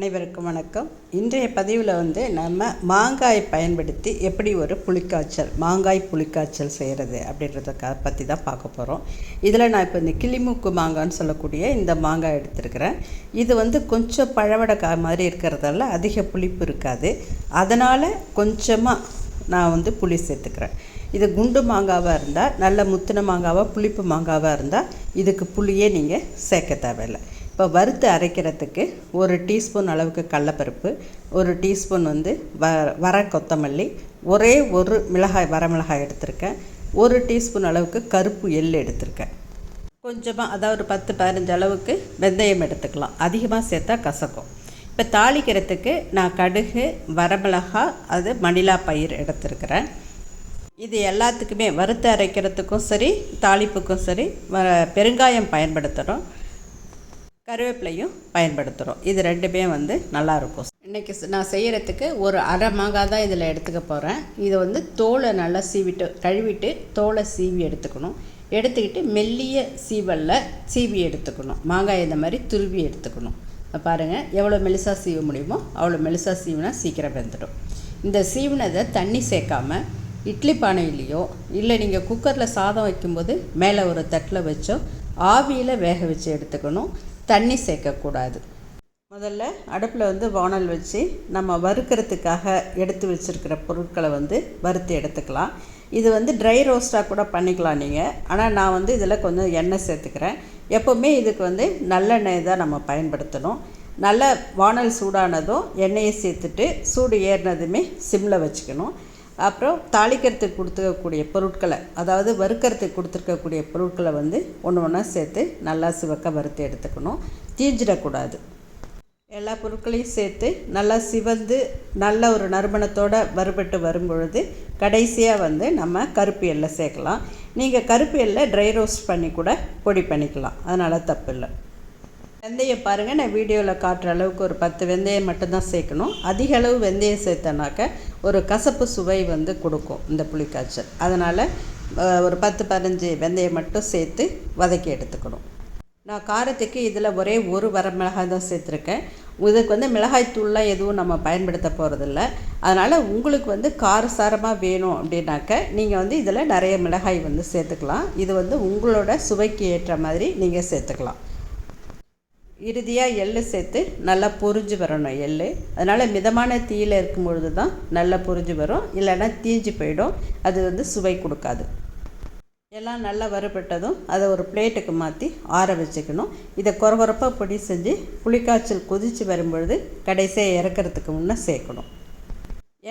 அனைவருக்கும் வணக்கம். இன்றைய பதிவில் வந்து நம்ம மாங்காய் பயன்படுத்தி எப்படி ஒரு புளிக்காய்ச்சல் மாங்காய் புளிக்காய்ச்சல் செய்கிறது அப்படின்றத பற்றி தான் பார்க்க போகிறோம் இதில் நான் இப்போ இந்த கிளிமூக்கு மாங்கான்னு சொல்லக்கூடிய இந்த மாங்காய் எடுத்துருக்கிறேன். இது வந்து கொஞ்சம் பழவடக்காய் மாதிரி இருக்கிறதால அதிக புளிப்பு இருக்காது. அதனால் கொஞ்சமாக நான் வந்து புளி சேர்த்துக்கிறேன். இது குண்டு மாங்காவாக இருந்தால் நல்ல முத்தின மாங்காவாக புளிப்பு மாங்காவாக இருந்தால் இதுக்கு புளியே நீங்கள் சேர்க்க தேவையில்லை. இப்போ வறுத்து அரைக்கிறதுக்கு ஒரு டீஸ்பூன் அளவுக்கு கடலப்பருப்பு ஒரு டீஸ்பூன் வந்து வ வர கொத்தமல்லி ஒரே ஒரு மிளகாய் வரமிளகாய் எடுத்திருக்கேன். ஒரு டீஸ்பூன் அளவுக்கு கருப்பு எள் எடுத்திருக்கேன். கொஞ்சமாக அதாவது ஒரு பத்து பதினஞ்சு அளவுக்கு வெந்தயம் எடுத்துக்கலாம். அதிகமாக சேர்த்தா கசக்கும். இப்போ தாளிக்கிறதுக்கு நான் கடுகு வரமிளகாய் அது மணிலா பயிர் எடுத்துருக்கிறேன். இது எல்லாத்துக்குமே வறுத்து அரைக்கிறதுக்கும் சரி தாளிப்புக்கும் சரி வ பெருங்காயம் பயன்படுத்துகிறோம் கருவேப்பிலையும் பயன்படுத்துகிறோம் இது ரெண்டுமே வந்து நல்லாயிருக்கும். இன்றைக்கி நான் செய்கிறதுக்கு ஒரு அரை மாங்காய் தான் இதில் எடுத்துக்க போகிறேன் இதை வந்து தோலை நல்லா சீவிட்டு கழுவிட்டு தோலை சீவி எடுத்துக்கணும். எடுத்துக்கிட்டு மெல்லிய சீவலில் சீவி எடுத்துக்கணும். மாங்காய் இந்த மாதிரி துருவி எடுத்துக்கணும். பாருங்கள் எவ்வளோ மெலிசாக சீவ முடியுமோ அவ்வளோ மெலிசாக சீவினா சீக்கிரம் வெந்துடும். இந்த சீவினதை தண்ணி சேர்க்காமல் இட்லி பானையிலையோ இல்லை நீங்கள் குக்கரில் சாதம் வைக்கும்போது மேலே ஒரு தட்டில் வச்சோ ஆவியில் வேக வச்சு எடுத்துக்கணும். தண்ணி சேர்க்கக்கூடாது. முதல்ல அடுப்பில் வந்து வானல் வச்சு நம்ம வறுக்கிறதுக்காக எடுத்து வச்சுருக்கிற பொருட்களை வந்து வறுத்து எடுத்துக்கலாம். இது வந்து ட்ரை ரோஸ்ட்டாக கூட பண்ணிக்கலாம் நீங்கள் ஆனால் நான் வந்து இதில் கொஞ்சம் எண்ணெய் சேர்த்துக்கிறேன். எப்போவுமே இதுக்கு வந்து நல்லெண்ணெய் தான் நம்ம பயன்படுத்தணும். நல்ல வானல் சூடானதும் எண்ணெயை சேர்த்துட்டு சூடு ஏறினதுமே சிம்மில் வச்சுக்கணும். அப்புறம் தாளிக்கிறதுக்கு கொடுத்துக்கக்கூடிய பொருட்களை அதாவது வறுக்கிறதுக்கு கொடுத்துருக்கக்கூடிய பொருட்களை வந்து ஒன்று ஒன்றா சேர்த்து நல்லா சிவக்க வறுத்து எடுத்துக்கணும். தீஞ்சிடக்கூடாது. எல்லா பொருட்களையும் சேர்த்து நல்லா சிவந்து நல்ல ஒரு நறுமணத்தோடு வறுபட்டு வரும்பொழுது கடைசியாக வந்து நம்ம கருப்பு எல்லை சேர்க்கலாம். நீங்கள் கருப்பு எல்லை ட்ரை ரோஸ்ட் பண்ணி கூட பொடி பண்ணிக்கலாம். அதனால் தப்பு இல்லை வெந்தயம் பாருங்கள் நான் வீடியோவில் காட்டுற அளவுக்கு ஒரு பத்து வெந்தயம் மட்டும்தான் சேர்க்கணும். அதிக அளவு வெந்தயம் சேர்த்தனாக்க ஒரு கசப்பு சுவை வந்து கொடுக்கும் இந்த புளிக்காய்ச்சல். அதனால் ஒரு பத்து பதினஞ்சு வெந்தயம் மட்டும் சேர்த்து வதக்கி எடுத்துக்கணும். நான் காரத்துக்கு இதில் ஒரே ஒரு வர மிளகாய் தான் சேர்த்துருக்கேன். இதுக்கு வந்து மிளகாய் தூள்லாம் எதுவும் நம்ம பயன்படுத்த போகிறதில்ல அதனால் உங்களுக்கு வந்து காரசாரமாக வேணும் அப்படின்னாக்க நீங்கள் வந்து இதில் நிறைய மிளகாய் வந்து சேர்த்துக்கலாம். இது வந்து உங்களோட சுவைக்கு ஏற்ற மாதிரி நீங்கள் சேர்த்துக்கலாம். இறுதியாக எள் சேர்த்து நல்லா பொறிஞ்சு வரணும் எள் அதனால் மிதமான தீயில் இருக்கும் பொழுது தான் நல்லா பொரிஞ்சு வரும். இல்லைன்னா தீஞ்சு போயிடும். அது வந்து சுவை கொடுக்காது. எல்லாம் நல்லா வறுபட்டதும் அதை ஒரு பிளேட்டுக்கு மாற்றி ஆற வச்சுக்கணும். இதை குறகுறப்பாக பொடி செஞ்சு புளிக்காய்ச்சல் கொதித்து வரும்பொழுது கடைசியாக இறக்கிறதுக்கு முன்னே சேர்க்கணும்.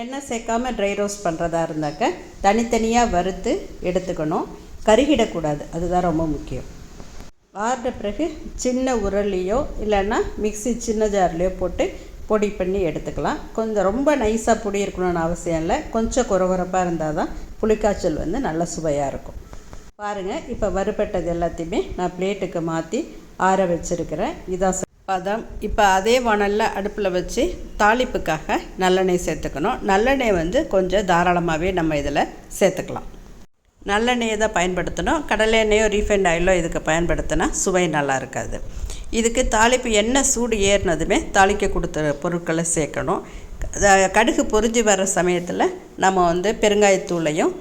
எண்ணெய் சேர்க்காமல் ட்ரை ரோஸ்ட் பண்ணுறதா இருந்தாக்க தனித்தனியாக வறுத்து எடுத்துக்கணும். கருகிடக்கூடாது. அதுதான் ரொம்ப முக்கியம். ஆறுன பிறகு சின்ன உரல்லையோ இல்லைன்னா மிக்சி சின்ன ஜார்லேயோ போட்டு பொடி பண்ணி எடுத்துக்கலாம். கொஞ்சம் ரொம்ப நைஸாக பொடி இருக்கணும்னு அவசியம் இல்லை. கொஞ்சம் குறகுறப்பாக இருந்தால் தான் புளிக்காய்ச்சல் வந்து நல்ல சுவையாக இருக்கும். பாருங்கள் இப்போ வறுபட்டது எல்லாத்தையுமே நான் பிளேட்டுக்கு மாற்றி ஆற வச்சுருக்கிறேன். இதான் பதம். இப்போ அதே வானலில் அடுப்பில் வச்சு தாளிப்புக்காக நல்லெண்ணெய் சேர்த்துக்கணும். நல்லெண்ணெய் வந்து கொஞ்சம் தாராளமாகவே நம்ம இதில் சேர்த்துக்கலாம். நல்லெண்ணெயை தான் பயன்படுத்தணும். கடலை எண்ணெயோ ரீஃபைண்ட் ஆயிலோ இதுக்கு பயன்படுத்தினா சுவை நல்லா இருக்காது. இதுக்கு தாளிப்பு எண்ணெய் சூடு ஏறினதுமே தாளிக்க கொடுத்த பொருட்களை சேர்க்கணும். கடுகு பொறிஞ்சு வர சமயத்தில் நம்ம வந்து பெருங்காயத்தூளையும்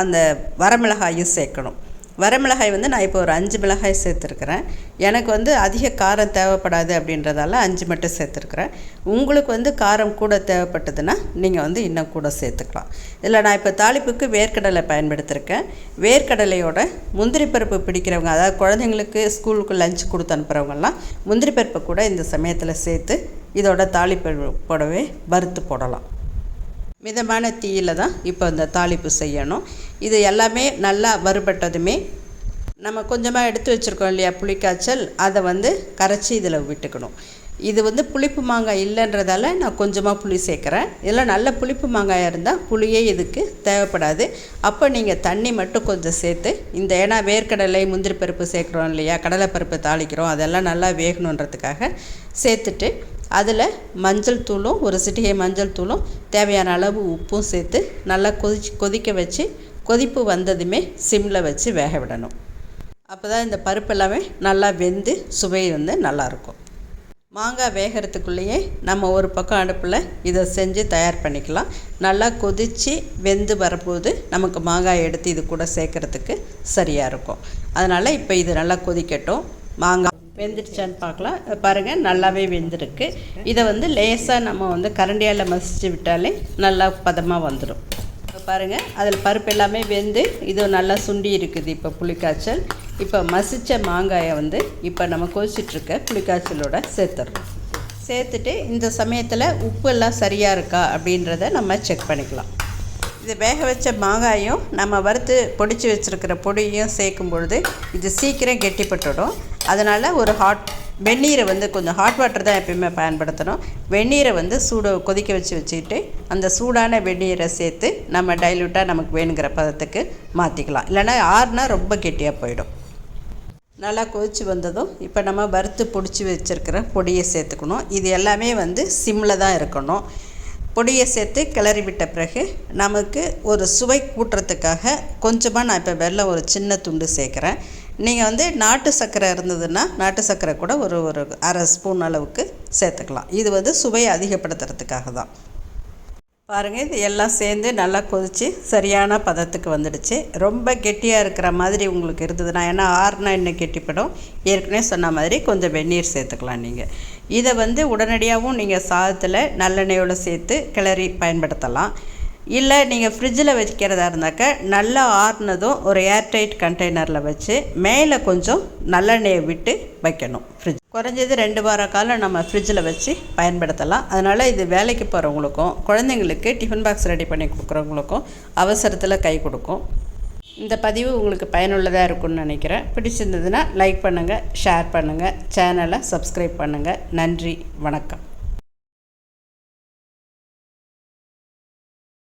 அந்த வரமிளகாயும் சேர்க்கணும். வரமிளகாய் வந்து நான் இப்போ ஒரு அஞ்சு மிளகாய் சேர்த்துருக்குறேன். எனக்கு வந்து அதிக காரம் தேவைப்படாது அப்படின்றதால அஞ்சு மட்டும் சேர்த்துருக்குறேன். உங்களுக்கு வந்து காரம் கூட தேவைப்பட்டதுன்னா நீங்கள் வந்து இன்னும் கூட சேர்த்துக்கலாம். இதில் நான் இப்போ தாளிப்புக்கு வேர்க்கடலை பயன்படுத்தியிருக்கேன் வேர்க்கடலையோட முந்திரி பருப்பு பிடிக்கிறவங்க அதாவது குழந்தைங்களுக்கு ஸ்கூலுக்கு லஞ்ச் கொடுத்து அனுப்புகிறவங்கலாம் முந்திரி பருப்பை கூட இந்த சமயத்தில் சேர்த்து இதோட தாளிப்பு போடவே வறுத்து போடலாம். மிதமான தீயில் தான் இப்போ இந்த தாளிப்பு செய்யணும். இது எல்லாமே நல்லா வறுபட்டதுமே நம்ம கொஞ்சமாக எடுத்து வச்சுருக்கோம் இல்லையா புளிக்காய்ச்சல். அதை வந்து கரைச்சி இதில் விட்டுக்கணும். இது வந்து புளிப்பு மாங்காய் இல்லைன்றதால நான் கொஞ்சமாக புளி சேர்க்குறேன். இதில் நல்ல புளிப்பு மாங்காயாக இருந்தால் புளியே இதுக்கு தேவைப்படாது. அப்போ நீங்கள் தண்ணி மட்டும் கொஞ்சம் சேர்த்து இந்த ஏன்னா வேர்க்கடலை முந்திரி பருப்பு சேர்க்குறோம் இல்லையா கடலைப்பருப்பு தாளிக்கிறோம் அதெல்லாம் நல்லா வேகணுன்றதுக்காக சேர்த்துட்டு அதில் மஞ்சள் தூளும் ஒரு சிட்டிகை மஞ்சள் தூளும் தேவையான அளவு உப்பும் சேர்த்து நல்லா கொதிச்சு கொதிக்க வச்சு கொதிப்பு வந்ததுமே சிம்மில் வச்சு வேக விடணும். அப்போ தான் இந்த பருப்பு எல்லாமே நல்லா வெந்து சுவை வந்து நல்லாயிருக்கும். மாங்காய் வேகிறதுக்குள்ளேயே நம்ம ஒரு பக்கம் அடுப்பில் இதை செஞ்சு தயார் பண்ணிக்கலாம். நல்லா கொதித்து வெந்து வரும்போது நமக்கு மாங்காய் எடுத்து இது கூட சேர்க்குறதுக்கு சரியாக இருக்கும். அதனால் இப்போ இது நல்லா கொதிக்கட்டும். மாங்காய் வெந்துடுச்சான்னு பார்க்கலாம். பாருங்கள் நல்லாவே வெந்திருக்கு. இதை வந்து லேசாக நம்ம வந்து கரண்டியால் மசிச்சு விட்டாலே நல்லா பதமாக வந்துடும் இப்போ பாருங்கள் அதில் பருப்பு எல்லாமே வெந்து இது நல்லா சுண்டி இருக்குது இப்போ புளிக்காய்ச்சல். இப்போ மசித்த மாங்காயை வந்து இப்போ நம்ம கொதிச்சிட்ருக்க புளிக்காய்ச்சலோட சேர்த்துறோம். சேர்த்துட்டு இந்த சமயத்தில் உப்பு எல்லாம் சரியாக இருக்கா அப்படின்றத நம்ம செக் பண்ணிக்கலாம். இது வேக வச்ச மாங்காயும் நம்ம வறுத்து பொடிச்சு வச்சுருக்கிற பொடியும் சேர்க்கும் பொழுது இது சீக்கிரம் கெட்டிப்பட்டுடும். அதனால் ஒரு ஹாட் வெந்நீரை வந்து கொஞ்சம் ஹாட் வாட்டர் தான் எப்பயுமே பயன்படுத்தணும். வெந்நீரை வந்து சூடு கொதிக்க வச்சு வச்சுக்கிட்டு அந்த சூடான வெந்நீரை சேர்த்து நம்ம டைல்யூட்டாக நமக்கு வேணுங்கிற பதத்துக்கு மாற்றிக்கலாம் இல்லைன்னா ஆறுனா ரொம்ப கெட்டியாக போயிடும். நல்லா கொதித்து வந்ததும் இப்போ நம்ம வறுத்து பிடிச்சி வச்சுருக்கிற பொடியை சேர்த்துக்கணும். இது எல்லாமே வந்து சிம்மில் தான் இருக்கணும். பொடியை சேர்த்து கிளறி விட்ட பிறகு நமக்கு ஒரு சுவை கூட்டுறதுக்காக கொஞ்சமாக நான் இப்போ வெள்ளம் ஒரு சின்ன துண்டு சேர்க்குறேன். நீங்கள் வந்து நாட்டு சர்க்கரை இருந்ததுன்னா நாட்டு சர்க்கரை கூட ஒரு ஒரு அரை ஸ்பூன் அளவுக்கு சேர்த்துக்கலாம். இது வந்து சுவையை அதிகப்படுத்துறதுக்காக தான். பாருங்கள் இது எல்லாம் சேர்ந்து நல்லா கொதித்து சரியான பதத்துக்கு வந்துடுச்சு. ரொம்ப கெட்டியாக இருக்கிற மாதிரி உங்களுக்கு இருந்ததுன்னா ஏன்னா ஆறுனா இன்னும் கெட்டிப்படும். ஏற்கனவே சொன்ன மாதிரி கொஞ்சம் வெந்நீர் சேர்த்துக்கலாம் நீங்கள் இதை வந்து உடனடியாகவும் நீங்கள் சாதத்தில் நல்லெண்ணெயோடு சேர்த்து கிளறி பயன்படுத்தலாம். இல்லை நீங்கள் ஃப்ரிட்ஜில் வைக்கிறதா இருந்தாக்க நல்லா ஆறுனதும் ஒரு ஏர்டைட் கண்டெய்னரில் வச்சு மேலே கொஞ்சம் நல்லெண்ணெயை விட்டு வைக்கணும் ஃப்ரிட்ஜ் குறைஞ்சது ரெண்டு வார காலம் நம்ம ஃப்ரிட்ஜில் வச்சு பயன்படுத்தலாம். அதனால் இது வேலைக்கு போகிறவங்களுக்கும் குழந்தைங்களுக்கு டிஃபன் பாக்ஸ் ரெடி பண்ணி கொடுக்குறவங்களுக்கும் அவசரத்தில் கை கொடுக்கும். இந்த பதிவு உங்களுக்கு பயனுள்ளதாக இருக்கும்னு நினைக்கிறேன். பிடிச்சிருந்ததுன்னா லைக் பண்ணுங்கள் ஷேர் பண்ணுங்கள் சேனலை சப்ஸ்கிரைப் பண்ணுங்கள் நன்றி வணக்கம்.